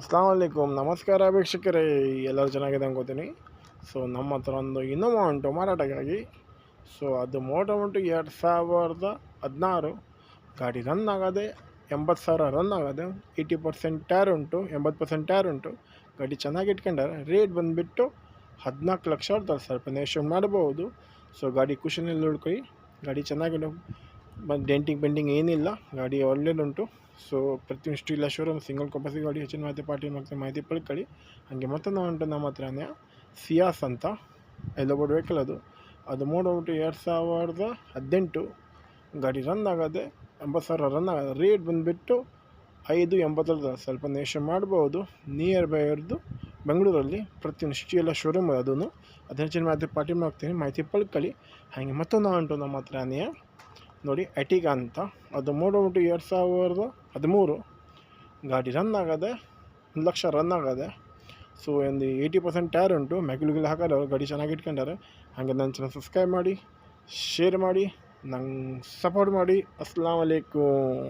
ಅಸ್ಲಾಂ ವಲೈಕುಮ್ ನಮಸ್ಕಾರ ವೀಕ್ಷಕರೇ, ಎಲ್ಲರೂ ಚೆನ್ನಾಗಿದೆ ಅನ್ಕೋತೀನಿ. ಸೊ ನಮ್ಮ ಹತ್ರ ಒಂದು ಇನ್ನೋವಾ ಉಂಟು ಮಾರಾಟಕ್ಕಾಗಿ. ಸೊ ಅದು ಮೋಟ ಉಂಟು ಎರಡು ಸಾವಿರದ ಹದಿನಾರು. ಗಾಡಿ ರನ್ ಆಗದೆ ಎಂಬತ್ತು ಸಾವಿರ ರನ್ ಆಗದೆ ಏಯ್ಟಿ ಪರ್ಸೆಂಟ್ ಟೈರ್ ಉಂಟು, ಎಂಬತ್ತು ಪರ್ಸೆಂಟ್ ಟೈರ್ ಉಂಟು. ಗಾಡಿ ಚೆನ್ನಾಗಿ ಇಟ್ಕೊಂಡಾರೆ. ರೇಟ್ ಬಂದುಬಿಟ್ಟು ಹದಿನಾಲ್ಕು ಲಕ್ಷ ಇರ್ತಾರೆ ಸ್ವಲ್ಪ ನೆಗೋಷಿಯೇಟ್ ಮಾಡ್ಬೋದು. ಸೊ ಗಾಡಿ ಖುಷಿನಲ್ಲಿ ಉಳ್ಕೊಳ್ಳಿ ಗಾಡಿ ಚೆನ್ನಾಗಿ ಬಂದು ಡೆಂಟಿಂಗ್ ಪೆಂಟಿಂಗ್ ಏನಿಲ್ಲ, ಗಾಡಿ ಒಳ್ಳೇದುಂಟು ಸೊ ಪ್ರತಿಯೊಂದು ಇಲ್ಲ ಶೋರೂಮ್ ಸಿಂಗಲ್ ಕಂಪಸಿ ಗಾಡಿ ಹೆಚ್ಚಿನ ಮಾಹಿತಿ, ಪಾರ್ಟಿ ಮತ್ತು ಮಾಹಿತಿ ಪಡ್ಕೊಳ್ಳಿ ಹಾಗೆ ಮತ್ತೊಂದು ಉಂಟು ನಮ್ಮ ಹತ್ರನೇ ಸಿಯಾಸ್ ಅಂತ ಎಲ್ಲ ಬೋರ್ಡ್ ವೆಹಿಕಲ್ ಅದು ಅದು ಮೂಡೋಗ್ಬಿಟ್ಟು ಎರಡು ಸಾವಿರದ ಹದಿನೆಂಟು. ಗಾಡಿ ರನ್ ಆಗದೆ, ಎಂಬತ್ತು ಸಾವಿರ ರನ್ ಆಗೋದು ರೇಟ್ ಬಂದುಬಿಟ್ಟು ಐದು ಎಂಬತ್ತರದ ಸ್ವಲ್ಪ ನೇಷನ್ ಮಾಡ್ಬೋದು. ನಿಯರ್ ಬೈ ಅವ್ರದ್ದು ಬೆಂಗಳೂರಲ್ಲಿ ಪ್ರತಿಯೊಂದು ಎಲ್ಲ ಶೋರೂಮ್ ಅದನ್ನು ಅದು ಹೆಚ್ಚಿನ ಮಾಹಿತಿ, ಪಾರ್ಟಿ ಮಾಡ್ತೀನಿ ಮಾಹಿತಿ ಪಡ್ಕೊಳ್ಳಿ ಹಾಗೆ ಮತ್ತೊಂದು ಉಂಟು ನಮ್ಮ ಹತ್ರನೇ ನೋಡಿ ಎಟಿಗಾ ಅಂತ. ಅದು ಮೋಡೋಬಿಟ್ಟು ಎರಡು ಸಾವಿರದ ಹದಿಮೂರು. ಗಾಡಿ ರನ್ ಆಗದೆ, ಒಂದು ಲಕ್ಷ ರನ್ ಆಗದೆ. ಸೊ ಒಂದು ಏಯ್ಟಿ ಪರ್ಸೆಂಟ್ ಟೈರ್ ಉಂಟು. ಮೆಗ್ಲುಗಿಲ್ ಹಾಕಲ್ಲ ಗಾಡಿ ಚೆನ್ನಾಗಿ ಇಟ್ಕೊಂಡಾರೆ. ಹಾಗೆ ನನ್ನ ಚೆನ್ನಾಗಿ ಸಬ್ಸ್ಕ್ರೈಬ್ ಮಾಡಿ ಶೇರ್ ಮಾಡಿ, ನಂಗೆ ಸಪೋರ್ಟ್ ಮಾಡಿ. ಅಸ್ಲಾಂ ವಲೈಕುಮ್